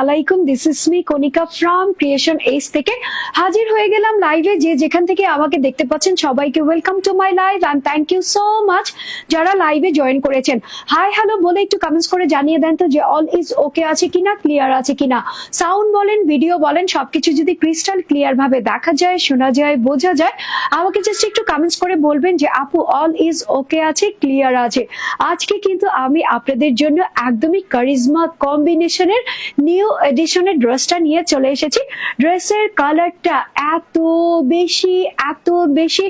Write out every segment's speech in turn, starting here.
আলাইকুম। This is me Konika creation থেকে। হাজির হয়ে গেলাম লাইভে যেখান থেকে আমাকে দেখতে পাচ্ছেন সবাইকে welcome to my live and thank you so much যারা লাইভে জয়েন করেছেন। হ্যালো বলে একটু করে জানিয়ে দেন ওকে আছে কিনা ক্লিয়ার আছে কিনা। সাউন্ড বলেন ভিডিও বলেন, সবকিছু যদি ক্রিস্টাল ক্লিয়ার ভাবে দেখা যায়, শোনা যায়, বোঝা যায়, আমাকে জাস্ট একটু কমেন্টস করে বলবেন যে, আপু অল ইজ ওকে আছে ক্লিয়ার আছে। আজকে কিন্তু আমি আপনাদের জন্য একদমই কারিজমা কম্বিনেশনের নিউ এডিশনের ড্রেসটা নিয়ে চলে এসেছি। ড্রেসের কালারটা এত বেশি এত বেশি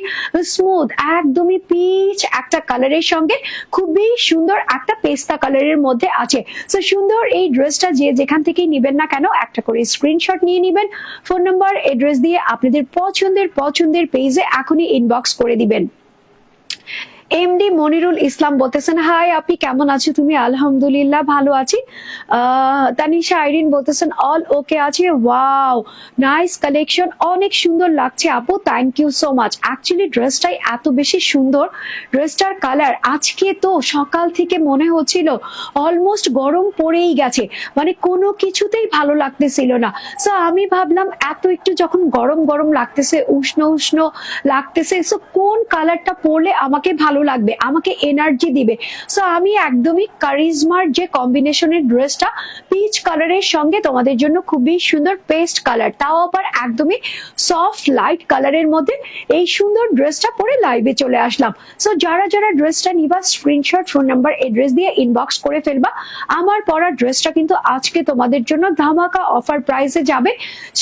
স্মুথ একদমই পিচ একটা কালারের সঙ্গে খুবই সুন্দর একটা পেস্তা কালারের মধ্যে আছে। তো সুন্দর এই ড্রেসটা যে যেখান থেকেই নিবেন না কেন, একটা করে স্ক্রিনশট নিয়ে নিবেন। ফোন নাম্বার এড্রেস দিয়ে আপনাদের পছন্দের পছন্দের পেজে এখনই ইনবক্স করে দিবেন। এমডি মনিরুল ইসলাম বলতেছেন, হাই আপনি কেমন আছো? তুমি আলহামদুলিল্লাহ ভালো আছি। তানিশা আইরিন বলতেছেন অল ওকে আছে। ওয়াও নাইস কালেকশন অনেক সুন্দর লাগছে আপু thank you so much actually ড্রেসটাই এত বেশি সুন্দর। ড্রেসটার কালার আজকে তো সকাল থেকে মনে হচ্ছিল অলমোস্ট গরম পড়েই গেছে। মানে কোনো কিছুতেই ভালো লাগতেছিল না। সো আমি ভাবলাম, এত একটু যখন গরম গরম লাগতেছে, উষ্ণ উষ্ণ লাগতেছে সো কোন কালারটা পরলে আমাকে ভালো লাগবে, আমাকে এনার্জি দিবে। সো আমি একদমই কারিজমার যে কম্বিনেশনের ড্রেসটা পিচ কালারের সঙ্গে তোমাদের জন্য খুবই সুন্দর পেস্ট কালার তাও আবার একদমই সফট লাইট কালারের মধ্যে এই সুন্দর ড্রেসটা পরে লাইভে চলে আসলাম। সো যারা যারা ড্রেসটা নিবা স্ক্রিনশট ফোন নাম্বার এড্রেস দিয়ে ইনবক্স করে ফেলবা, আমার পরা ড্রেসটা কিন্তু আজকে তোমাদের জন্য ধামাকা অফার প্রাইসে যাবে।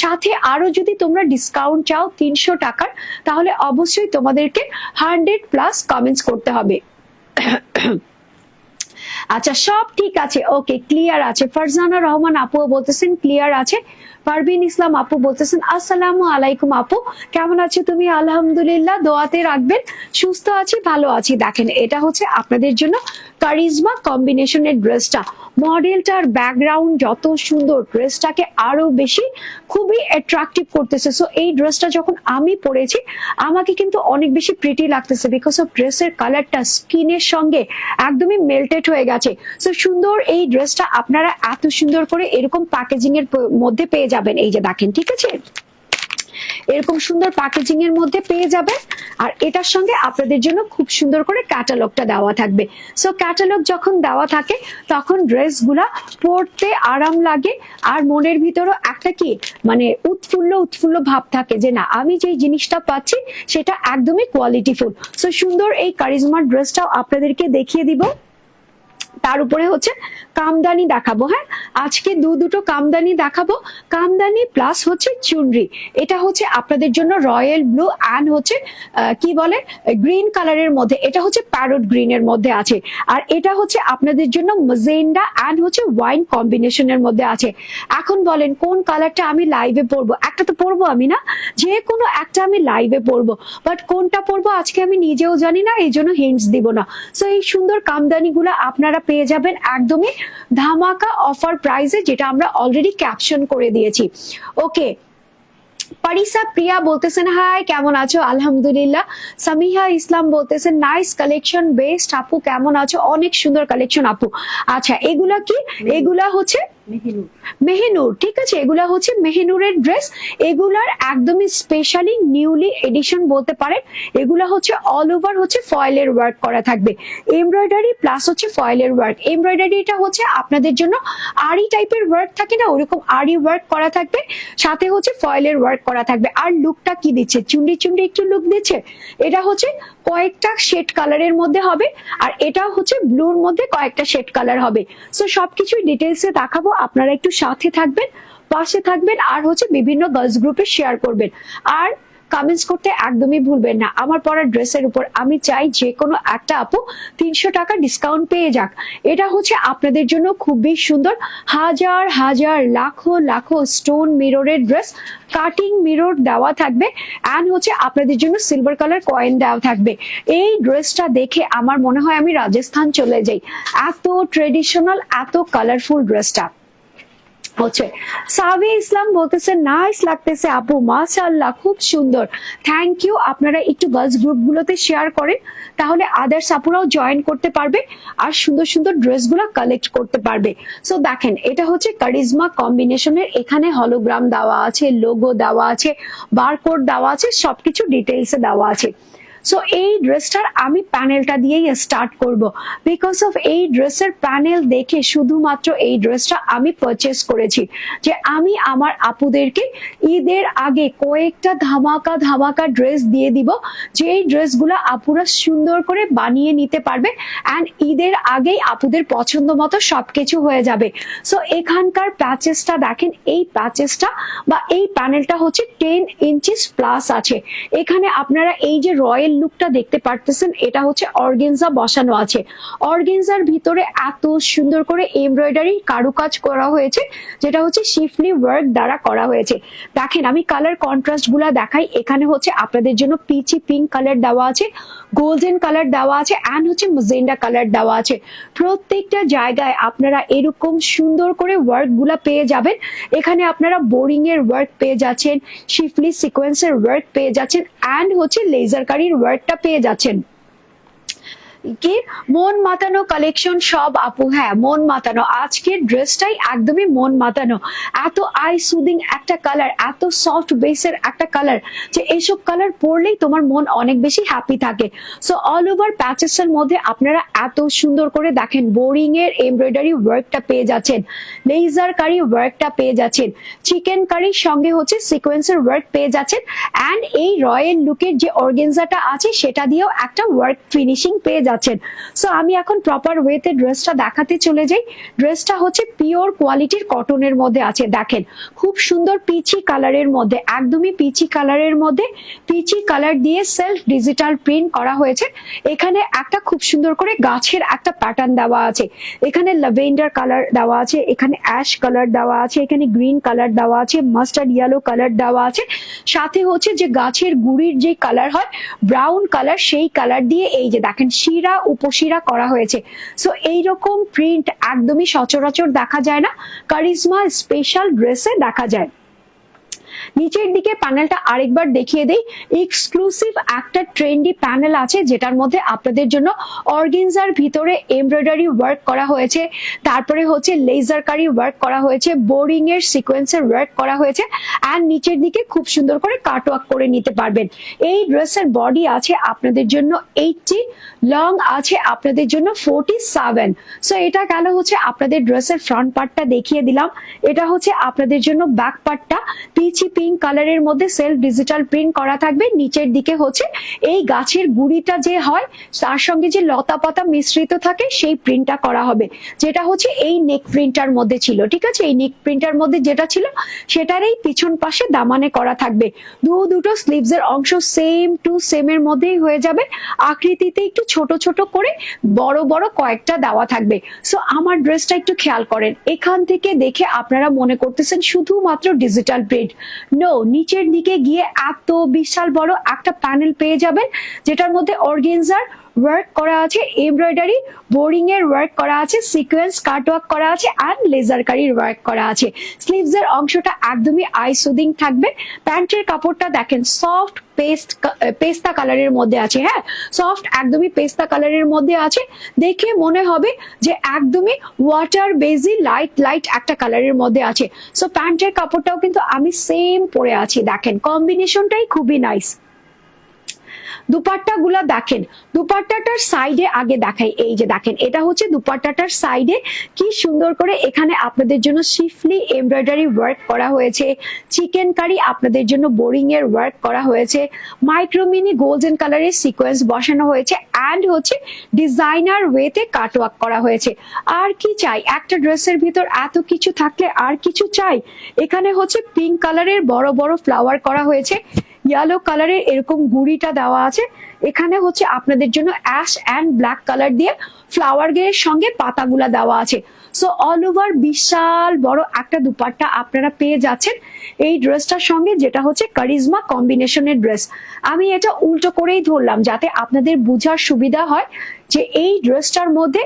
সাথে আরও যদি তোমরা ডিসকাউন্ট চাও তিনশো টাকার, তাহলে অবশ্যই তোমাদেরকে হান্ড্রেড প্লাস কমেন্টস করতে হবে। আচ্ছা সব ঠিক আছে, ওকে ক্লিয়ার আছে। ফারজানা রহমান আপুও বলতেছেন ক্লিয়ার আছে। পারভিন ইসলাম আপু বলতেছেন, আসসালামু আলাইকুম আপু। কেমন আছো তুমি? আলহামদুলিল্লাহ, দোয়াতে রাখবেন। সুস্থ আছি, ভালো আছি। দেখেন, এটা হচ্ছে আপনাদের জন্য কারিজমা কম্বিনেশনের ড্রেসটা। মডেলটার ব্যাকগ্রাউন্ড যত সুন্দর, ড্রেসটাকে আরও বেশি খুবই অ্যাট্রাকটিভ করতেছে। সো এই ড্রেসটা যখন আমি পরেছি, আমাকে কিন্তু অনেক বেশি প্রিটি লাগতেছে বিকজ অফ ড্রেসের কালারটা স্কিনের সঙ্গে একদমই মেল্টেড হয়ে গেছে। সো সুন্দর এই ড্রেসটা আপনারা এত সুন্দর করে এরকম প্যাকেজিং এর মধ্যে পেয়ে যাবেন এই যে দেখেন, ঠিক আছে? এরকম সুন্দর প্যাকেজিং এর মধ্যে পেয়ে যাবেন। আর এটার সঙ্গে আপনাদের জন্য খুব সুন্দর করে ক্যাটালগটা দেওয়া থাকবে। সো ক্যাটালগ যখন দেওয়া থাকে, তখন ড্রেসগুলা পরতে আরাম লাগে। আর মনের ভিতরও একটা কি মানে উৎফুল্ল উৎফুল্ল ভাব থাকে যে, না, আমি যেই জিনিসটা পাচ্ছি, সেটা একদমই কোয়ালিটিফুল সো সুন্দর এই কারিজমার ড্রেসটাও আপনাদেরকে দেখিয়ে দিব। তার উপরে হচ্ছে কামদানি দেখাবো হ্যাঁ? আজকে দু দুটো কামদানি দেখাবো। কামদানি প্লাস হচ্ছে চুনরি। এটা হচ্ছে আপনাদের জন্য রয়্যাল ব্লু অ্যান্ড হচ্ছে কি বলে? গ্রিন কালারের মধ্যে। এটা হচ্ছে প্যারোট গ্রিন এর মধ্যে আছে। আর এটা হচ্ছে আপনাদের জন্য মজেন্ডা অ্যান্ড হচ্ছে ওয়াইন কম্বিনেশনের মধ্যে আছে। এখন বলেন, কোন কালারটা আমি লাইভে পরবো? একটা তো পরবো আমি না। যে কোনো একটা আমি লাইভে পরবো। বাট কোনটা পরবো আজকে আমি নিজেও জানি না এই জন্য হিন্টস দিব না। সো এই সুন্দর কামদানি গুলো আপনারা পেয়ে যাবেন একদমই ধামাকা অফার প্রাইসে যেটা আমরা অলরেডি ক্যাপশন করে দিয়েছি। ওকে পারিসা প্রিয়া বলতেছেন হাই কেমন আছো? আলহামদুলিল্লাহ। সামিহা ইসলাম বলতেছেন নাইস কালেকশন বেস্ট আপু কেমন আছো? অনেক সুন্দর কালেকশন আপু। আচ্ছা এগুলা কি? এগুলা হচ্ছে মেহেনুর। ঠিক আছে, এগুলা হচ্ছে মেহেনুরের ড্রেস এগুলার একদমই স্পেশালি নিউলি এডিশন বলতে পারেন। এগুলা হচ্ছে অল ওভার হচ্ছে ফয়েলের ওয়ার্ক করা থাকবে। এমব্রয়ডারি প্লাস হচ্ছে ফয়েলের ওয়ার্ক এমব্রয়ডারিটা হচ্ছে আপনাদের জন্য আরি টাইপের ওয়ার্ক থাকে না, ওরকম আরি ওয়ার্ক করা থাকবে। সাথে হচ্ছে ফয়েলের ওয়ার্ক করা থাকবে। আর লুকটা কি দিচ্ছে? চুন্ডি চুন্ডি একটু লুক দিচ্ছে? এটা হচ্ছে কয়েকটা শেড কালারের মধ্যে হবে। আর এটা হচ্ছে ব্লুর মধ্যে কয়েকটা শেড কালার হবে। সো সবকিছুই ডিটেলসে দেখাবো। আপনারা একটু সাথে থাকবেন, পাশে থাকবেন, আর হচ্ছে বিভিন্ন গার্লস গ্রুপে শেয়ার করবেন। আর কমেন্টস করতে একদমই ভুলবেন না। আমার পরা ড্রেসের উপর আমি চাই যে কোনো একটা আপু তিনশো টাকা ডিসকাউন্ট পেয়ে যাক। এটা হচ্ছে আপনাদের জন্য খুবই সুন্দর। হাজার হাজার, লাখো লাখো স্টোন মিররের ড্রেস কাটিং মিরর দেওয়া থাকবে অ্যান্ড হচ্ছে আপনাদের জন্য সিলভার কালার কয়েন দেওয়া থাকবে। এই ড্রেসটা দেখে আমার মনে হয় আমি রাজস্থান চলে যাই। এত ট্রেডিশনাল এত কালারফুল ড্রেসটা হচ্ছে সাবি ইসলাম বলতেছে নাইস লাগতেছে আপু, মাশাআল্লাহ, খুব সুন্দর। থ্যাংক ইউ আপনারা একটু গার্লস গ্রুপগুলোতে শেয়ার করেন, তাহলে আদার্স আপুরাও জয়েন করতে পারবে আর সুন্দর সুন্দর ড্রেসগুলো কালেক্ট করতে পারবে। সো দেখেন, এটা হচ্ছে কারিজমা কম্বিনেশনের এখানে হলোগ্রাম দেওয়া আছে লোগো দেওয়া আছে বারকোড দেওয়া আছে, সবকিছু ডিটেলসে দেওয়া আছে। সো এই ড্রেসটার আমি প্যানেলটা দিয়েই স্টার্ট করব। বিকজ অফ এই ড্রেসের প্যানেল দেখে শুধুমাত্র এই ড্রেসটা আমি পারচেস করেছি। যে আমি আমার আপুদেরকে ঈদের আগে কয়েকটা ধামাকা ধামাকা ড্রেস দিয়ে দিব যে এই ড্রেসগুলো আপুরা সুন্দর করে বানিয়ে নিতে পারবে অ্যান্ড ঈদের আগেই আপুদের পছন্দ মতো সবকিছু হয়ে যাবে। সো এখানকার প্যাচেসটা দেখেন, এই প্যাচেসটা বা এই প্যানেলটা হচ্ছে টেন ইঞ্চিস প্লাস আছে। এখানে আপনারা এই যে রয়্যাল লুকটা দেখতে পারতেছেন, এটা হচ্ছে অর্গেনজা বসানো আছে। অর্গেনজার ভিতরে এত সুন্দর করে এমব্রয়ডারি কারুকাজ করা হয়েছে, যেটা হচ্ছে শিফলি ওয়ার্ক দ্বারা করা হয়েছে। দেখেন, আমি কালার কন্ট্রাস্টগুলা দেখাই, এখানে হচ্ছে আপনাদের জন্য পিচি পিঙ্ক কালার দেওয়া আছে গোল্ডেন কালার দেওয়া আছে অ্যান্ড হচ্ছে মজেন্ডা কালার দেওয়া আছে। প্রত্যেকটা জায়গায় আপনারা এরকম সুন্দর করে ওয়ার্কগুলা পেয়ে যাবেন। এখানে আপনারা বোরিং এর ওয়ার্ক পেয়ে যাচ্ছেন শিফলি সিকোয়েন্সের ওয়ার্ক পেয়ে যাচ্ছেন অ্যান্ড হচ্ছে লেজার কারির ওয়ার্কটা পেয়ে যাচ্ছেন। কি? মন মাতানো কালেকশন সব আপু হ্যাঁ মন মাতানো। আজকের ড্রেসটাই একদমই মন মাতানো। এত আই সুদিং একটা কালার এত সফট বেসের একটা কালার যে এইসব কালার পরলেই তোমার মন অনেক বেশি হ্যাপি থাকে। সো অল ওভার প্যাচেস এর মধ্যে আপনারা এত সুন্দর করে দেখেন বোরিং এর এমব্রয়ডারি ওয়ার্কটা পেয়ে যাচ্ছেন লেজার কারি ওয়ার্কটা পেয়ে যাচ্ছেন চিকেন কারির সঙ্গে হচ্ছে সিকোয়েন্সের ওয়ার্ক পেয়ে যাচ্ছেন অ্যান্ড এই রয়্যাল লুকের যে অর্গেনজাটা আছে, সেটা দিয়েও একটা ওয়ার্ক ফিনিশিং পেয়ে যাচ্ছেন সো আমি এখন প্রপার ওয়েতে ড্রেসটা দেখাতে চলে যাই। ড্রেসটা হচ্ছে পিওর কোয়ালিটির কটনের মধ্যে আছে। দেখেন, খুব সুন্দর পিচি কালারের মধ্যে, একদমই পিচি কালারের মধ্যে পিচি কালার দিয়ে সেলফ ডিজিটাল প্রিন্ট করা হয়েছে। এখানে একটা খুব সুন্দর করে গাছের একটা প্যাটার্ন দেওয়া আছে। এখানে ল্যাভেন্ডার কালার দেওয়া আছে, এখানে অ্যাশ কালার দেওয়া আছে, এখানে গ্রিন কালার দেওয়া আছে মাস্টার্ড ইয়েলো কালার দেওয়া আছে। সাথে হচ্ছে যে গাছের গুড়ির যে কালার হয় ব্রাউন কালার সেই কালার দিয়ে এই যে দেখেন শিরা উপশিরা করা হয়েছে। সো এইরকম প্রিন্ট একদমই সচরাচর দেখা যায় না। কারিজমা স্পেশাল ড্রেসে দেখা যায়। নিচের দিকে প্যানেলটা আরেকবার দেখিয়ে দেই। এক্সক্লুসিভ একটা ট্রেন্ডি প্যানেল আছে, যেটার মধ্যে আপনাদের জন্য অর্গেনজার ভিতরে এমব্রয়ডারি ওয়ার্ক করা হয়েছে। তারপরে হচ্ছে লেজার কারি ওয়ার্ক করা হয়েছে বোরিং এর সিকোয়েন্সের ওয়ার্ক করা হয়েছে। আর নিচের দিকে খুব সুন্দর করে কাট ওয়ার্ক করে নিতে পারবেন। এই ড্রেসের বডি আছে আপনাদের জন্য এইটটি লং আছে আপনাদের জন্য ফোর্টি সেভেন সো এটা গেল হচ্ছে আপনাদের ড্রেসের ফ্রন্ট পার্টটা দেখিয়ে দিলাম। এটা হচ্ছে আপনাদের জন্য ব্যাক পার্টটা পিচি পিঙ্ক কালারের মধ্যে সেলফ ডিজিটাল প্রিন্ট করা থাকবে। নিচের দিকে হচ্ছে এই গাছের গুড়িটা যে হয়, তার সঙ্গে যে লতা পাতা মিশ্রিত থাকে, সেই প্রিন্টটা করা হবে। যেটা হচ্ছে এই নেক প্রিন্টার মধ্যে ছিল, ঠিক আছে? এই নেক প্রিন্টার মধ্যে যেটা ছিল, সেটার এই পিছন পাশে দামানে করা থাকবে। দু দুটো স্লিভস এর অংশ সেম টু সেম এর মধ্যেই হয়ে যাবে। আকৃতিতে একটু ছোট ছোট করে বড় বড় কয়েকটা দেওয়া থাকবে। সো আমার ড্রেসটা একটু খেয়াল করেন। এখান থেকে দেখে আপনারা মনে করতেছেন শুধুমাত্র ডিজিটাল প্রিন্ট নো নিচের দিকে গিয়ে এত বিশাল বড় একটা প্যানেল পেয়ে যাবেন যেটার মধ্যে অর্গেনজার ওয়ার্ক করা আছে এমব্রয়ডারি বোরিং এর ওয়ার্ক করা আছে সিকোয়েন্স কাট ওয়ার্ক করা আছে অ্যান্ড লেজার কারির ওয়ার্ক করা আছে। স্লিভস এর অংশটা একদমই আই সুদিং থাকবে। প্যান্টের কাপড়টা দেখেন সফট পেস্ট পেস্তা কালারের মধ্যে আছে হ্যাঁ? সফট একদমই পেস্তা কালারের মধ্যে আছে। দেখে মনে হবে যে একদমই ওয়াটার বেজি লাইট লাইট একটা কালারের মধ্যে আছে। সো প্যান্টের কাপড়টাও কিন্তু আমি সেম পরে আছি, দেখেন। কম্বিনেশনটাই খুবই নাইস দুপাট্টা গুলা দেখেন। দুপাট্টাটার সাইডে আগে দেখাই, এই যে দেখেন, এটা হচ্ছে দুপাট্টাটার সাইডে কি সুন্দর করে এখানে আপনাদের জন্য শিফলি এমব্রয়ডারি ওয়ার্ক করা হয়েছে চিকেন কারি আপনাদের জন্য বোরিং এর ওয়ার্ক করা হয়েছে মাইক্রোমিনি গোল্ডেন কালারের সিকোয়েন্স বসানো হয়েছে অ্যান্ড হচ্ছে ডিজাইনার ওয়েতে কাটওয়ার্ক করা হয়েছে। আর কি চাই? একটা ড্রেসের ভিতর এত কিছু থাকলে আর কিছু চাই? এখানে হচ্ছে পিঙ্ক কালারের বড় বড় ফ্লাওয়ার করা হয়েছে। ইয়েলো কালারের এরকম গুড়িটা দেওয়া আছে। এখানে হচ্ছে আপনাদের জন্য অ্যাশ অ্যান্ড ব্ল্যাক কালার দিয়ে ফ্লাওয়ার গের সঙ্গে পাতাগুলা দেওয়া আছে। সো অল ওভার বিশাল বড় একটা দুপাট্টা আপনারা পেয়ে যাচ্ছেন এই ড্রেসটার সঙ্গে, যেটা হচ্ছে কারিজমা কম্বিনেশনের ড্রেস আমি এটা উল্টো করেই ধরলাম যাতে আপনাদের বোঝার সুবিধা হয় যে এই ড্রেসটার মধ্যে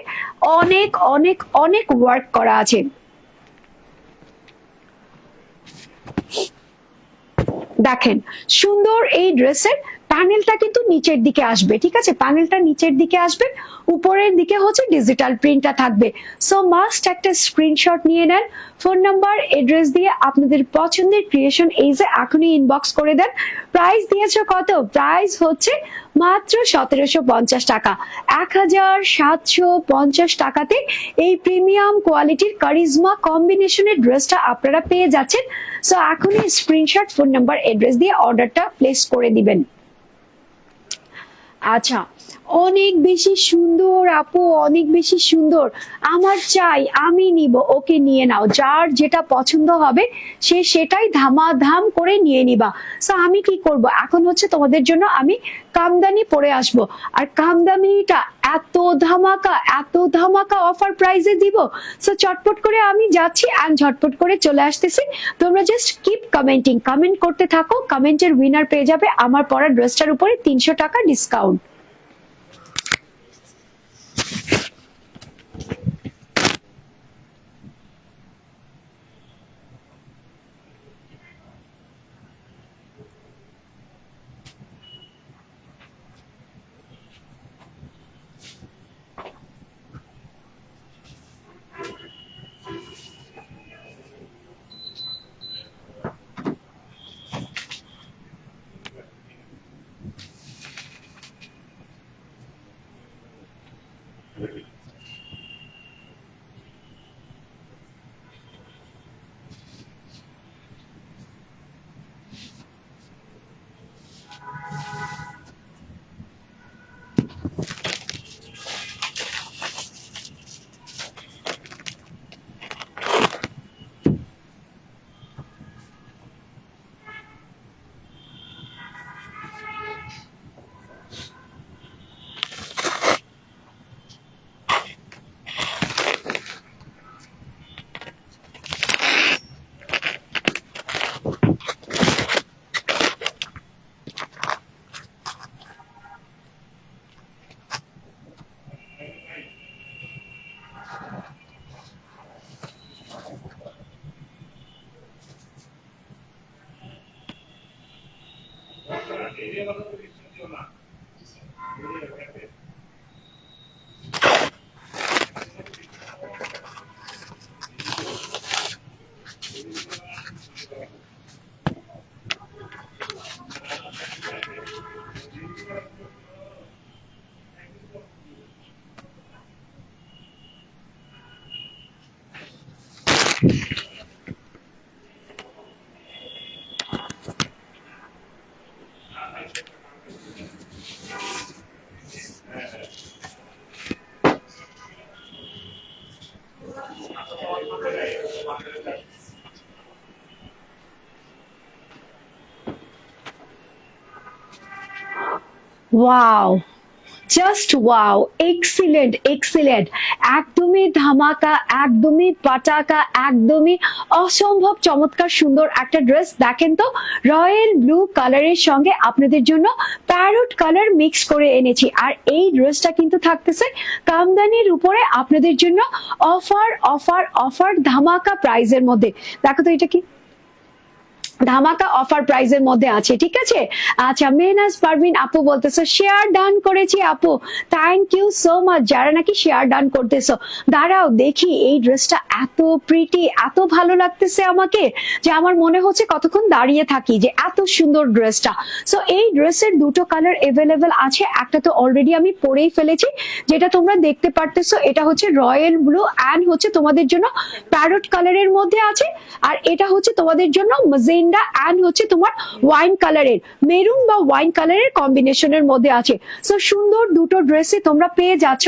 অনেক অনেক অনেক ওয়ার্ক করা আছে। দেখেন সুন্দর এই ড্রেসের প্যানেলটা কিন্তু নিচের দিকে আসবে, ঠিক আছে? প্যানেলটা নিচের দিকে আসবে, উপরের দিকে হচ্ছে ডিজিটাল প্রিন্টটা থাকবে। সো মাস্ট একটা স্ক্রিনশট নিয়ে নেন ফোন নাম্বার এড্রেস দিয়ে আপনাদের পছন্দের ক্রিয়েশন এই যে এখনই ইনবক্স করে দেন। প্রাইস দিয়েছ কত? প্রাইস হচ্ছে মাত্র সতেরোশো পঞ্চাশ টাকা। এক হাজার সাতশো পঞ্চাশ টাকাতে এই প্রিমিয়াম কোয়ালিটির কারিজমা কম্বিনেশনের ড্রেসটা আপনারা পেয়ে যাচ্ছেন। সো এখনই স্ক্রিনশট ফোন নাম্বার এড্রেস দিয়ে অর্ডারটা প্লেস করে দিবেন। আচ্ছা অনেক বেশি সুন্দর, আপু, অনেক বেশি সুন্দর। আমার চাই, আমি নিব, ওকে নিয়ে নাও। যার যেটা পছন্দ হবে, সে সেটাই ধামাধাম করে নিয়ে নিবা। সো আমি কি করব? এখন হচ্ছে তোমাদের জন্য আমি কামদানি পরে আসব। আর কামদানিটা এত ধামাকা এত ধামাকা অফার প্রাইজে দিব। সো চটপট করে আমি যাচ্ছি অ্যান্ড ঝটপট করে চলে আসতেছি। তোমরা জাস্ট কিপ কমেন্টিং কমেন্ট করতে থাকো কমেন্টের উইনার পেয়ে যাবে আমার পরা ড্রেসটার উপরে তিনশো টাকা discount wow just wow excellent excellent একদমই ধামাকা, একদমই পাটাকা একদমই অসম্ভব, চমৎকার, সুন্দর একটা ড্রেস দেখেন তো রয়্যাল ব্লু কালারের সঙ্গে আপনাদের জন্য প্যারোট কালার মিক্স করে এনেছি। আর এই ড্রেসটা কিন্তু থাকতেছে কামদানির উপরে আপনাদের জন্য অফার অফার অফার ধামাকা প্রাইজের মধ্যে। দেখো তো এটা কি? ধামাকা অফার প্রাইজের মধ্যে আছে, ঠিক আছে? আচ্ছা মেহনাজ পারভিন আপু বলতেছো শেয়ার ডান করেছি আপু। থ্যাংক ইউ সো মাচ যারা নাকি শেয়ার ডান করতেছো, দাঁড়াও দেখি এই ড্রেসটা এত প্রিটি এত ভালো লাগতেছে আমাকে যে আমার মনে হচ্ছে কতক্ষণ দাঁড়িয়ে থাকি যে এত সুন্দর ড্রেসটা সো এই ড্রেসের দুটো কালার এভেলেবেল আছে, একটা তো অলরেডি আমি পরেই ফেলেছি, যেটা তোমরা দেখতে পারতেছো, এটা হচ্ছে রয়্যাল ব্লু অ্যান্ড হচ্ছে তোমাদের জন্য প্যারট কালারের মধ্যে আছে, আর এটা হচ্ছে তোমাদের জন্য মাজেন্ডা অ্যান্ড হচ্ছে তোমার ওয়াইন কালারের মেরুন বা ওয়াইন কালারের কম্বিনেশনের মধ্যে আছে। সো সুন্দর দুটো ড্রেসে তোমরা পেয়ে যাচ্ছ।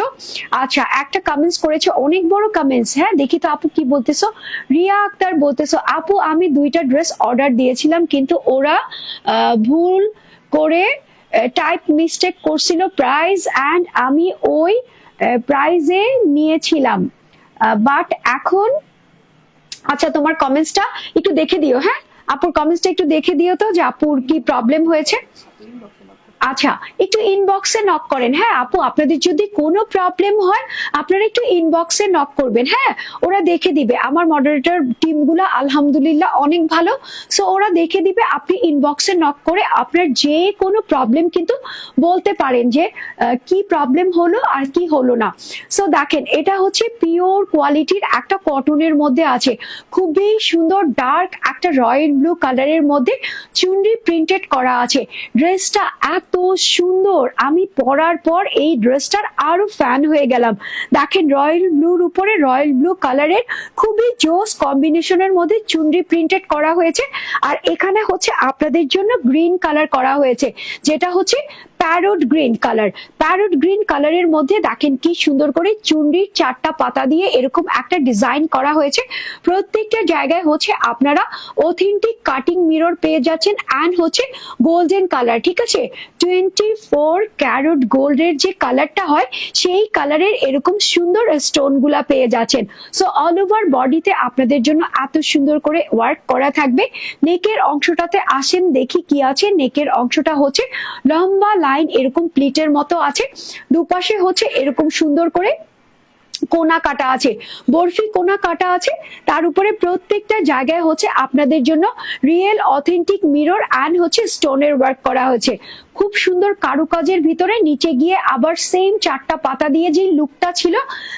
আচ্ছা একটা কমেন্টস করেছে, অনেক বড় কমেন্টস হ্যাঁ? দেখি তো আপু কি বলতেছো। রিয়া আক্তার বলতেছো, আপু, আমি দুইটা ড্রেস অর্ডার দিয়েছিলাম, কিন্তু ওরা ভুল করে টাইপ মিস্টেক করছিল প্রাইস অ্যান্ড আমি ওই প্রাইজে নিয়েছিলাম। বাট এখন আচ্ছা তোমার কমেন্টসটা একটু দেখে দিও হ্যাঁ? আপুর কমেন্টসটা একটু দেখে দিও তো যে আপুর কি প্রবলেম হয়েছে। আচ্ছা একটু ইনবক্সে নক করেন। হ্যাঁ আপু, আপনাদের যদি কোনো প্রবলেম হয়, আপনারা একটু ইনবক্সে নক করবেন। হ্যাঁ ওরা দেখে দিবে। আমার মডারেটর টিমগুলো আলহামদুলিল্লাহ অনেক ভালো। সো ওরা দেখে দিবে, আপনি ইনবক্সে নক করে আপনার যে কোনো প্রবলেম কিন্তু বলতে পারেন যে কি প্রবলেম হলো আর কি হলো না। সো দেখেন, এটা হচ্ছে পিওর কোয়ালিটির একটা কটনের মধ্যে আছে। খুবই সুন্দর ডার্ক একটা রয়্যাল ব্লু কালারের মধ্যে চুনরি প্রিন্টেড করা আছে। ড্রেসটা এত সুন্দর। আমি পরার পর এই ড্রেসটার আরও ফ্যান হয়ে গেলাম। দেখেন রয়্যাল ব্লুর উপরে রয়্যাল ব্লু কালারের খুবই জোস কম্বিনেশনের মধ্যে চুনরি প্রিন্টেড করা হয়েছে। আর এখানে হচ্ছে আপনাদের জন্য গ্রিন কালার করা হয়েছে। যেটা হচ্ছে parrot green colour. Parrot green কালারের মধ্যে দেখেন কি সুন্দর করে চুনরির চারটা পাতা দিয়ে এরকম একটা ডিজাইন করা হয়েছে। প্রত্যেকটা জায়গায় হচ্ছে আপনারা অথেন্টিক কাটিং মিরর পেয়ে যাচ্ছেন অ্যান্ড হচ্ছে গোল্ডেন কালার ঠিক আছে? টোয়েন্টি ফোর ক্যারোট গোল্ডের যে কালারটা হয়, সেই কালারের এরকম সুন্দর স্টোনগুলা পেয়ে যাচ্ছেন। সো অল ওভার বডিতে আপনাদের জন্য এত সুন্দর করে ওয়ার্ক করা থাকবে। নেকের অংশটাতে আসেন, দেখি কি আছে। নেকের অংশটা হচ্ছে লম্বা লাইন এরকম প্লিটের মতো আছে। দুপাশে হচ্ছে এরকম সুন্দর করে কোনা কাটা আছে। বরফি কোনা কাটা আছে। তার উপরে প্রত্যেকটা জায়গায় হচ্ছে আপনাদের জন্য রিয়েল অথেন্টিক মিরর অ্যান্ড হচ্ছে স্টোনের ওয়ার্ক করা হয়েছে। খুব সুন্দর কারুকাজের ভিতরে নিচে গিয়ে আবার সেম চারটা পাতা দিয়ে যে লুকটা ছিল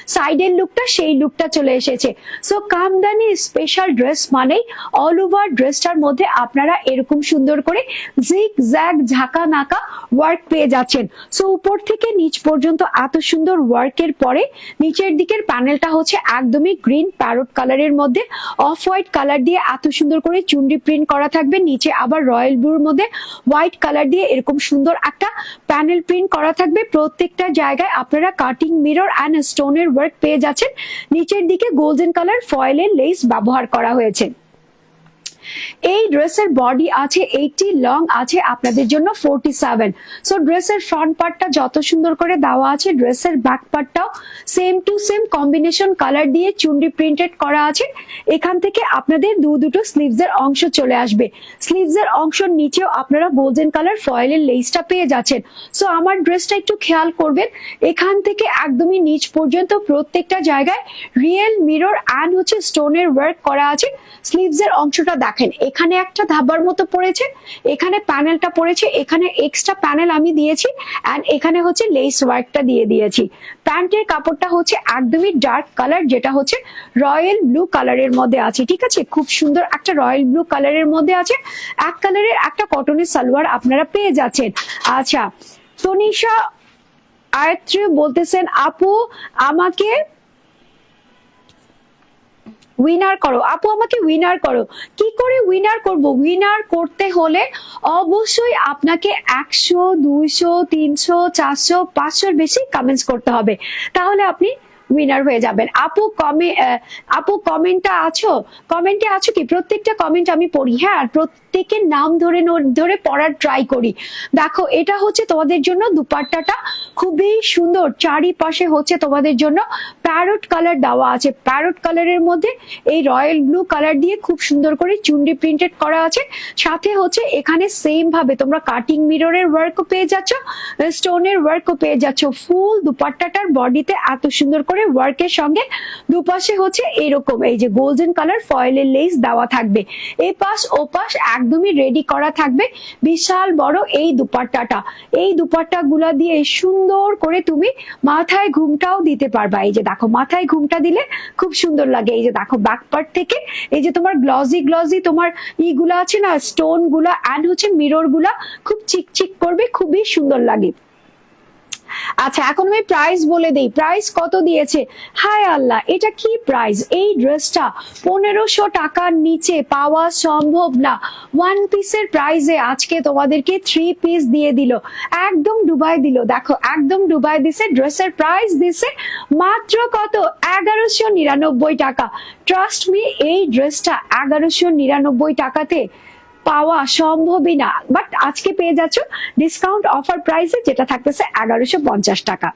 সাইডের লুকটা সেই লুকটা চলে এসেছে। সো কামদানি স্পেশাল ড্রেস মানেই অল ওভার ড্রেসটার মধ্যে আপনারা এরকম সুন্দর করে জিগ জ্যাগ ঝাঁকা নাকা ওয়ার্ক পেয়ে যাচ্ছেন। সো উপর থেকে নিচ পর্যন্ত এত সুন্দর ওয়ার্কের পরে নিচের দিকের প্যানেলটা হচ্ছে একদমই গ্রিন প্যারোট কালারের মধ্যে। অফ হোয়াইট কালার দিয়ে এত সুন্দর করে চুন্ডি প্রিন্ট করা থাকবে। নিচে আবার রয়্যাল ব্লুর মধ্যে হোয়াইট কালার দিয়ে এরকম সুন্দর একটা প্যানেল প্রিন্ট করা থাকবে। প্রত্যেকটা জায়গায় আপনারা কাটিং মিরর অ্যান্ড স্টোনের ওয়ার্ক পেয়ে যাচ্ছেন। নিচের দিকে গোল্ডেন কালার ফয়েলের লেস ব্যবহার করা হয়েছে। এই ড্রেসের বডি আছে এইটি লং আছে আপনাদের জন্য ফোরটি সেভেন সো ড্রেসের ফ্রন্ট পার্টটা যত সুন্দর করে দেওয়া আছে, ড্রেসের back পার্টটাও same to same combination colour দিয়ে চুন্ডি প্রিন্টেড করা আছে। এখান থেকে আপনাদের দু দুটো স্লিভস এর অংশ চলে আসবে। স্লিভস এর অংশের নিচেও আপনারা গোল্ডেন কালার ফয়েলের লেসটা পেয়ে যাচ্ছেন। সো আমার ড্রেসটা একটু খেয়াল করবেন। এখান থেকে একদমই নিচ পর্যন্ত প্রত্যেকটা জায়গায় রিয়েল মিরর অ্যান্ড হচ্ছে স্টোনের ওয়ার্ক করা আছে। স্লিভস এর অংশটা দেখেন, এখানে একটা ধাবার মতো পড়েছে, এখানে প্যানেলটা পড়েছে, এখানে এক্সট্রা প্যানেল আমি দিয়েছি অ্যান্ড এখানে হচ্ছে লেস ওয়ার্কটা দিয়ে দিয়েছি। প্যান্টের কাপড়টা হচ্ছে একদমই ডার্ক কালার যেটা হচ্ছে রয়্যাল ব্লু কালারের মধ্যে আছে, ঠিক আছে? খুব সুন্দর একটা রয়্যাল ব্লু কালারের মধ্যে আছে। এক কালারের একটা কটনের সালোয়ার আপনারা পেয়ে যাচ্ছেন। আচ্ছা তনিশা আয়ত্রী বলতেছেন, আপু, আমাকে উইনার করো। আপু, আমাকে উইনার করো। কি করে উইনার করব? উইনার করতে হলে অবশ্যই আপনাকে একশো, দুইশো, তিনশো, চারশো, পাঁচশোর বেশি কমেন্টস করতে হবে। তাহলে আপনি উইনার হয়ে যাবেন। আপু কমে আপু কমেন্টটা আছো? কমেন্টে আছো কি? প্রত্যেকটা কমেন্ট আমি পড়ি হ্যাঁ? আর প্রত্যেকের নাম ধরে ধরে পড়ার ট্রাই করি। দেখো, এটা হচ্ছে তোমাদের জন্য দুপাট্টাটা খুবই সুন্দর। চারিপাশে হচ্ছে তোমাদের জন্য প্যারট কালার দেওয়া আছে। প্যারট কালারের মধ্যে এই রয়্যাল ব্লু কালার দিয়ে খুব সুন্দর করে চুন্ডি প্রিন্টেড করা আছে। সাথে হচ্ছে এখানে সেম ভাবে তোমরা কাটিং মিররের ওয়ার্কও পেয়ে যাচ্ছ স্টোনের ওয়ার্কও পেয়ে যাচ্ছ। ফুল দুপাট্টাটার বডিতে এত সুন্দর করে ওয়ার্কের সঙ্গে দুপাশে হচ্ছে এরকম, এই যে গোল্ডেন কালার ফয়েলের লেস দেওয়া থাকবে। এই পাশ ও পাশ একদমই রেডি করা থাকবে। বিশাল বড় এই দুপাট্টাটা। এই দুপাট্টা গুলা দিয়ে সুন্দর করে তুমি মাথায় ঘুমটাও দিতে পারবা। এই যে দেখো, মাথায় ঘুমটা দিলে খুব সুন্দর লাগে। এই যে দেখো ব্যাক পার্ট থেকে এই যে তোমার গ্লজি গ্লজি তোমার ইগুলা আছে না স্টোনগুলা অ্যান্ড হচ্ছে মিররগুলা খুব চিকচিক করবে, খুবই সুন্দর লাগে। আচ্ছা এখন আমি প্রাইস বলে দেই। প্রাইস কত দিয়েছে? হায় আল্লাহ, এটা কি প্রাইস এই ড্রেসটা পনেরোশো টাকার নিচে পাওয়া সম্ভব না। ওয়ান পিসের প্রাইসে আজকে তোমাদেরকে থ্রি পিস দিয়ে দিল। একদম ডুবাই দিল। দেখো, একদম ডুবাই দিছে ড্রেসের প্রাইস দিছে মাত্র কত? এগারোশো নিরানব্বই টাকা। ট্রাস্ট মি এই ড্রেসটা এগারোশো নিরানব্বই টাকাতে পাওয়া সম্ভবই না। বাট আজকে পেয়ে যাচ্ছ ডিসকাউন্ট অফার প্রাইসে যেটা থাকতেছে এগারোশো পঞ্চাশ টাকা।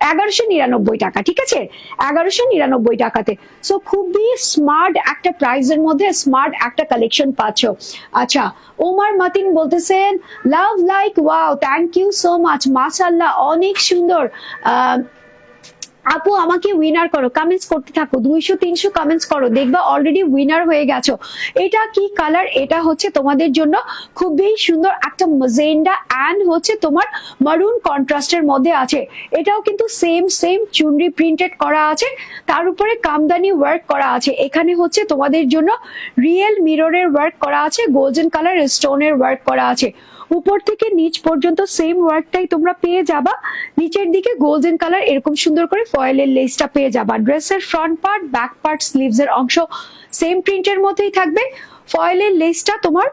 এগারোশো নিরানব্বই টাকা ঠিক আছে? এগারোশো নিরানব্বই টাকাতে। সো খুবই স্মার্ট একটা প্রাইসের মধ্যে স্মার্ট একটা কালেকশন পাচ্ছ। আচ্ছা ওমার মাতিন বলতেছেন love like wow thank you so much মাশাল্লাহ অনেক সুন্দর। আহ, আপু, আমাকে উইনার করো। কমেন্টস করতে থাকো। দুইশো, তিনশো কমেন্টস করো। দেখবা অলরেডি উইনার হয়ে গেছো। এটা কি কালার এটা হচ্ছে তোমাদের জন্য খুবই সুন্দর একটা মজেন্ডা অ্যান্ড হচ্ছে তোমার মারুন কন্ট্রাস্টের মধ্যে আছে। এটাও কিন্তু সেম সেম চুনরি প্রিন্টেড করা আছে। তার উপরে কামদানি ওয়ার্ক করা আছে। এখানে হচ্ছে তোমাদের জন্য রিয়েল মিররের ওয়ার্ক করা আছে। গোল্ডেন কালার স্টোনের ওয়ার্ক করা আছে। উপর থেকে নিচ পর্যন্ত সেম ওয়ার্কটাই তোমরা পেয়ে যাবা। নিচের দিকে গোল্ডেন কালার এরকম সুন্দর করে ফয়েলের লেসটা পেয়ে যাবা। ড্রেসের front part back part sleeves এর অংশ সেম প্রিন্টের মধ্যেই থাকবে। ফয়েলের লেসটা তোমার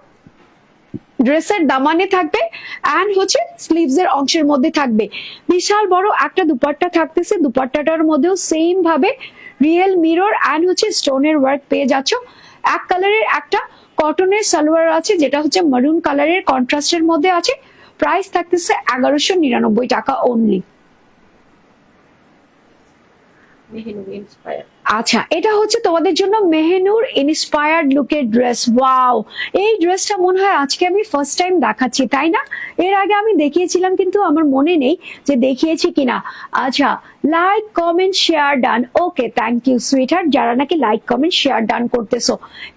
ড্রেসের দামানে থাকবে অ্যান্ড হচ্ছে স্লিভস এর অংশের মধ্যে থাকবে। বিশাল বড় একটা দুপাট্টা থাকতেছে। দুপাট্টাটার মধ্যেও সেম ভাবে রিয়েল মিরর অ্যান্ড হচ্ছে স্টোনের ওয়ার্ক পেয়ে যাচ্ছ। এক কালারের একটা কটনের সালোয়ার আছে, যেটা হচ্ছে মারুন কালারের কন্ট্রাস্টের মধ্যে আছে। প্রাইস থাকতেছে এগারোশো নিরানব্বই টাকা অনলি মেহেনুর ইন্সপায়ার আচ্ছা এটা হচ্ছে তোমাদের জন্য মেহেনুর ইন্সপায়ার্ড লুকের ড্রেস ওয়াও এই ড্রেসটা মনে হয় আজকে আমি ফার্স্ট টাইম দেখাচ্ছি, তাই না? এর আগে আমি দেখিয়েছিলাম, কিন্তু আমার মনে নেই যে দেখিয়েছি কিনা। আচ্ছা like comment share done okay thank you sweeter যারা নাকি লাইক কমেন্ট শেয়ার ডান করতেছো,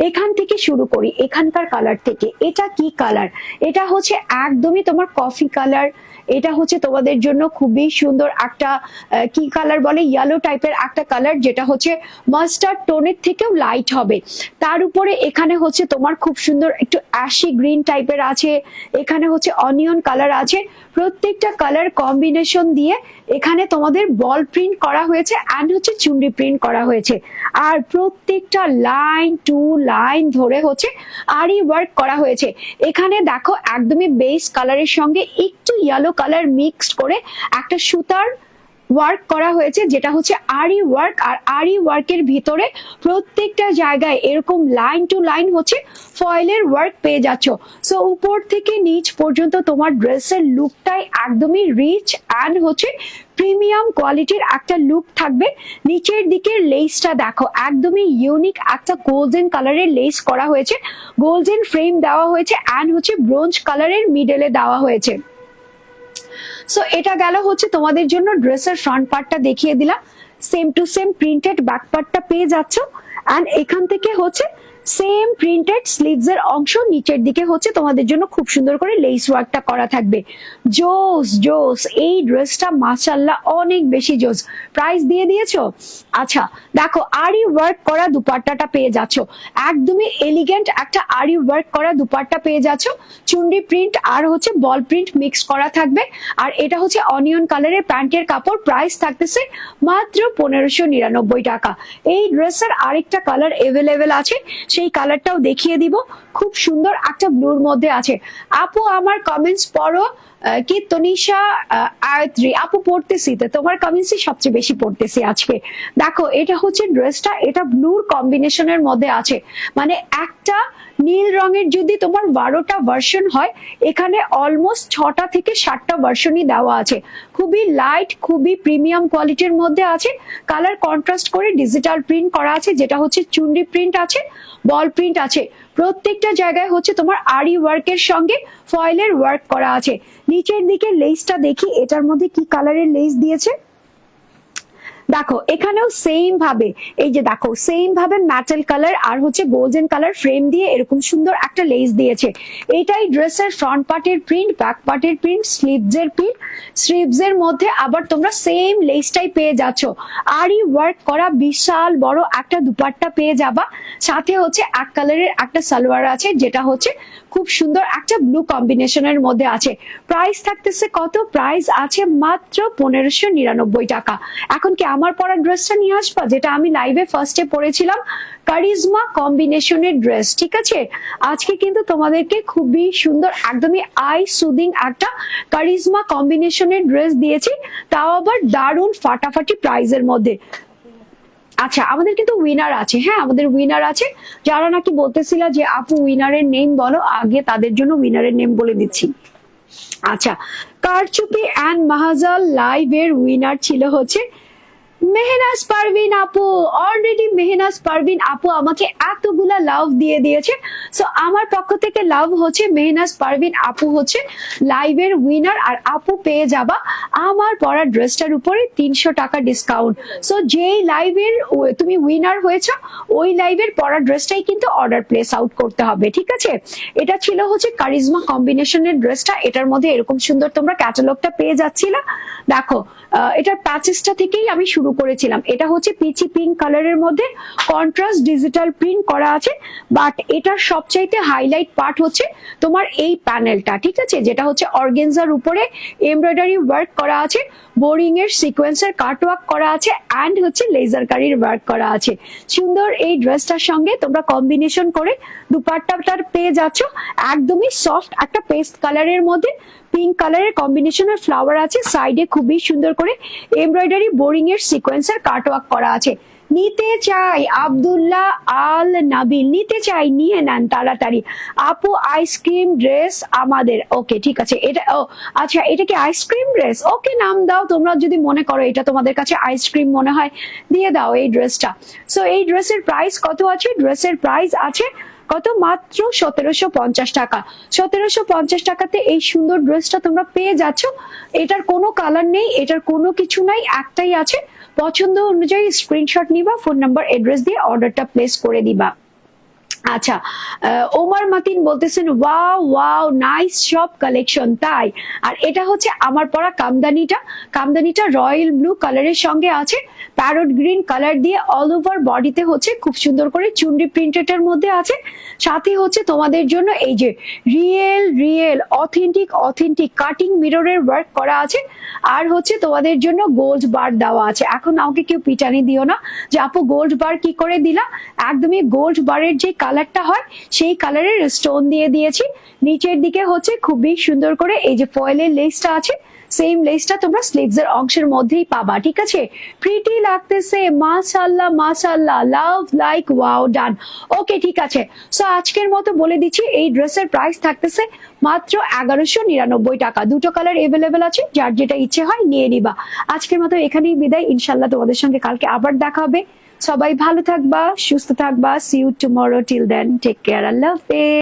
এখান থেকে শুরু করি, এখানকার কালার থেকে। এটা কি কালার এটা হচ্ছে একদমই তোমার কফি কালার এটা হচ্ছে তোমাদের জন্য খুবই সুন্দর একটা কি কালার বলে? ইয়েলো টাইপের একটা কালার যেটা হচ্ছে মাস্টার্ড টোনের থেকেও লাইট হবে। তার উপরে এখানে হচ্ছে তোমার খুব সুন্দর একটু অ্যাশি গ্রিন টাইপের আছে, এখানে হচ্ছে অনিয়ন কালার আছে। প্রত্যেকটা কালার কম্বিনেশন দিয়ে এখানে তোমাদের বল প্রিন্ট করা হয়েছে অ্যান্ড হচ্ছে চুন্ডি প্রিন্ট করা হয়েছে। আর প্রত্যেকটা লাইন টু লাইন ধরে হচ্ছে আরি ওয়ার্ক করা হয়েছে। এখানে দেখো একদমই বেস কালারের সঙ্গে একটু ইয়েলো কালার মিক্সড করে একটা সুতার ওয়ার্ক করা হয়েছে, যেটা হচ্ছে আরি ওয়ার্ক আর আরি ওয়ার্কের ভিতরে প্রত্যেকটা জায়গায় এরকম লাইন টু লাইন হচ্ছে ফয়েলের ওয়ার্ক পেয়ে যাচ্ছ। সো উপর থেকে নিচ পর্যন্ত তোমার ড্রেসের লুকটাই একদমই রিচ অ্যান্ড হচ্ছে প্রিমিয়াম কোয়ালিটির একটা লুক থাকবে। নিচের দিকের লেসটা দেখো, একদমই ইউনিক একটা গোল্ডেন কালারের লেস করা হয়েছে। গোল্ডেন ফ্রেম দেওয়া হয়েছে অ্যান্ড হচ্ছে ব্রোঞ্জ কালারের মিডলে দেওয়া হয়েছে। সো এটা গেল হচ্ছে তোমাদের জন্য ড্রেসের ফ্রন্ট পার্টটা দেখিয়ে দিলাম। Same to same printed back পার্টটা পেয়ে যাচ্ছ। অ্যান্ড এখান থেকে হচ্ছে সেম প্রিন্টেড স্লিভস এর অংশ নিচের দিকে হচ্ছে তোমাদের জন্য খুব সুন্দর করে লেস ওয়ার্কটা করা থাকবে। জোস জোস এই ড্রেসটা মাশাল্লাহ অনেক বেশি জোস প্রাইস দিয়ে দিয়েছ? আচ্ছা দেখো আরি ওয়ার্ক করা দুপাট্টাটা পেয়ে যাচ্ছ। একদমই এলিগেন্ট একটা আরি ওয়ার্ক করা দুপাট্টা পেয়ে যাচ্ছ। চুন্ডি প্রিন্ট আর হচ্ছে বল প্রিন্ট মিক্স করা থাকবে। আর এটা হচ্ছে অনিয়ন কালারের প্যান্টের কাপড়। প্রাইস থাকতেছে মাত্র পনেরোশো নিরানব্বই টাকা। এই ড্রেসের আরেকটা কালার এভেলেবেল আছে। সেই কালারটাও দেখিয়ে দিব। খুব সুন্দর একটা ব্লুর মধ্যে আছে। আপু, আমার কমেন্টস পড়ো কি তনিশা আয়ত্রী? আপু, পড়তেছি তো। তোমার কমেন্টসই সবচেয়ে বেশি পড়তেছি আজকে। দেখো, এটা হচ্ছে ড্রেসটা এটা ব্লুর কম্বিনেশনের মধ্যে আছে। মানে একটা নীল রঙের যদি তোমার বারোটা ভার্সন হয়, এখানে অলমোস্ট ছটা থেকে সাতটা ভার্সনই দেওয়া আছে। খুবই লাইট খুবই প্রিমিয়াম কোয়ালিটির মধ্যে আছে। কালার কন্ট্রাস্ট করে ডিজিটাল প্রিন্ট করা আছে, যেটা হচ্ছে চুন্ডি প্রিন্ট আছে বল প্রিন্ট আছে। প্রত্যেকটা জায়গায় হচ্ছে তোমার আরি ওয়ার্কের সঙ্গে ফয়েলের ওয়ার্ক করা আছে। নিচের দিকে লেসটা দেখি, এটার মধ্যে কি কালারের লেস দিয়েছে? দেখো, এখানেও সেম ভাবে, এই যে দেখো সেম ভাবে ম্যাটেল কালার আর হচ্ছে গোল্ডেন কালার ফ্রেম দিয়ে এরকম সুন্দর একটা লেস দিয়েছে। এটাই ড্রেসের ফ্রন্ট পার্টের প্রিন্ট ব্যাক পার্টের প্রিন্ট স্লিভস এর প্রিন্ট স্লিভস এর মধ্যে আবার তোমরা সেম লেসটাই পেয়ে যাচ্ছ। আরই ওয়ার্ক করা বিশাল বড় একটা দুপাট্টা পেয়ে যাবা। সাথে হচ্ছে এক কালারের একটা সালোয়ার আছে, যেটা হচ্ছে খুব সুন্দর একটা ব্লু কম্বিনেশনের মধ্যে আছে। প্রাইস থাকতেছে কত? প্রাইস আছে মাত্র পনেরোশো নিরানব্বই টাকা। এখন কি আমার পরা ড্রেসটা নিয়ে আসবা, যেটা আমি লাইভে ফার্স্টে পরেছিলাম, কারিজমা কম্বিনেশনের ড্রেস ঠিক আছে? আজকে কিন্তু তোমাদেরকে খুবই সুন্দর, একদমই আই সুদিং একটা কারিজমা কম্বিনেশনের ড্রেস দিয়েছি, তাও আবার দারুণ ফাটাফাটি প্রাইজের মধ্যে। আচ্ছা আমাদের কিন্তু উইনার আছে হ্যাঁ? আমাদের উইনার আছে, যারা নাকি বলতেছিল যে, আপু উইনারের নেম বলো, আগে তাদের জন্য উইনারের নেম বলে দিচ্ছি। আচ্ছা কারচুপি অ্যান্ড মাহাজাল লাইভের উইনার ছিল হচ্ছে মেহনাজ পারভিন আপু অলরেডি মেহনাজ পারভিন আপু আমাকে এতগুলা লাভ দিয়ে দিয়েছে। সো আমার পক্ষ থেকে লাভ হচ্ছে মেহনাজ পারভিন আপু হচ্ছে লাইভের উইনার আর আপু পেয়ে যাবা আমার পরা ড্রেসটার উপরে তিনশো টাকা ডিসকাউন্ট সো যেই লাইভের তুমি উইনার হয়েছো, ওই লাইভের পরা ড্রেসটাই কিন্তু অর্ডার প্লেস আউট করতে হবে, ঠিক আছে? এটা ছিল হচ্ছে কারিজমা কম্বিনেশনের ড্রেসটা এটার মধ্যে এরকম সুন্দর তোমরা ক্যাটালগটা পেয়ে যাচ্ছিলা। দেখো এটার প্যাচেসটা থেকেই আমি শুরু করেছিলাম। এটা হচ্ছে পিচি পিঙ্ক কালারের মধ্যে। কন্ট্রাস্ট ডিজিটাল প্রিন্ট করা আছে। বাট এটার সবচাইতে হাইলাইট পার্ট হচ্ছে তোমার এই প্যানেলটা ঠিক আছে? যেটা হচ্ছে অর্গেনজার উপরে এমব্রয়ডারি ওয়ার্ক করা আছে বোরিং এর সিকোয়েন্সের কাটওয়ার্ক করা আছে অ্যান্ড হচ্ছে লেজার কারির ওয়ার্ক করা আছে। সুন্দর এই ড্রেসটার সঙ্গে তোমরা কম্বিনেশন করে দুপাট্টাটার পেয়ে যাচ্ছ। একদমই সফট একটা পেস্ট কালারের মধ্যে। পিঙ্ক কালারের কম্বিনেশনের ফ্লাওয়ার আছে। সাইডে খুবই সুন্দর করে এমব্রয়ডারি বোরিং এর সিকোয়েন্সের কাটওয়ার্ক করা আছে। নিতে চাই আব্দুল্লাহ আল নাবিল নিতে চাই, নিয়ে নেন তাড়াতাড়ি। আপু আইসক্রিম ড্রেস আমাদের। ওকে ঠিক আছে। এটা, ও আচ্ছা এটা কি আইসক্রিম ড্রেস ওকে নাম দাও। তোমরা যদি মনে করো এটা তোমাদের কাছে আইসক্রিম মনে হয়, দিয়ে দাও এই ড্রেসটা সো এই ড্রেসের প্রাইস কত আছে? ড্রেসের প্রাইস আছে কত? মাত্র সতেরোশো পঞ্চাশ টাকা। সতেরোশো পঞ্চাশ টাকাতে এই সুন্দর ড্রেসটা তোমরা পেয়ে যাচ্ছ। এটার কোনো কালার নেই, এটার কোনো কিছু নাই, একটাই আছে। পছন্দ অনুযায়ী স্ক্রিনশট নিবা ফোন নাম্বার এড্রেস দিয়ে অর্ডারটা প্লেস করে দিবা। আচ্ছা ওমার মাতিন বলতেছেন ওয়াও ওয়াও নাইস সব কালেকশন তাই, আর এটা হচ্ছে আমার পরা কামদানিটা। কামদানিটা রয়্যাল ব্লু কালারের সঙ্গে আছে, প্যারট গ্রিন কালার দিয়ে অল ওভার বডিতে হচ্ছে, খুব সুন্দর করে চুন্ডি প্রিন্টেড মধ্যে আছে। সাথে হচ্ছে তোমাদের জন্য এই যে real real authentic authentic cutting মিররের work করা আছে, আর হচ্ছে তোমাদের জন্য গোল্ড বার দেওয়া আছে। এখন আমাকে কেউ পিটানি দিও না যে, আপু গোল্ড বার কি করে দিলা? একদমই গোল্ড বারের যে কালারটা হয়, সেই কালারের স্টোন দিয়ে দিয়েছি। নিচের দিকে হচ্ছে খুবই সুন্দর করে এই যে ফয়েলের লেসটা আছে সেম লেসটা তোমরা স্লিভস এর অংশের মধ্যেই পাবা, ঠিক আছে? প্রিটি লাগতেছে মাশাল্লাহ মাশাল্লাহ লাভ লাইক ওয়াও ডান ওকে ঠিক আছে। সো আজকের মতো বলে দিচ্ছি, এই ড্রেসের প্রাইস থাকতেছে মাত্র এগারোশো নিরানব্বই টাকা। দুটো কালার এভেলেবেল আছে, যার যেটা ইচ্ছে হয় নিয়ে নিবা। আজকের মতো এখানেই বিদায়। ইনশাল্লাহ তোমাদের সঙ্গে কালকে আবার দেখা হবে। সবাই ভালো থাকবা সুস্থ থাকবা। See you tomorrow till then take care আল্লাহ হাফেজ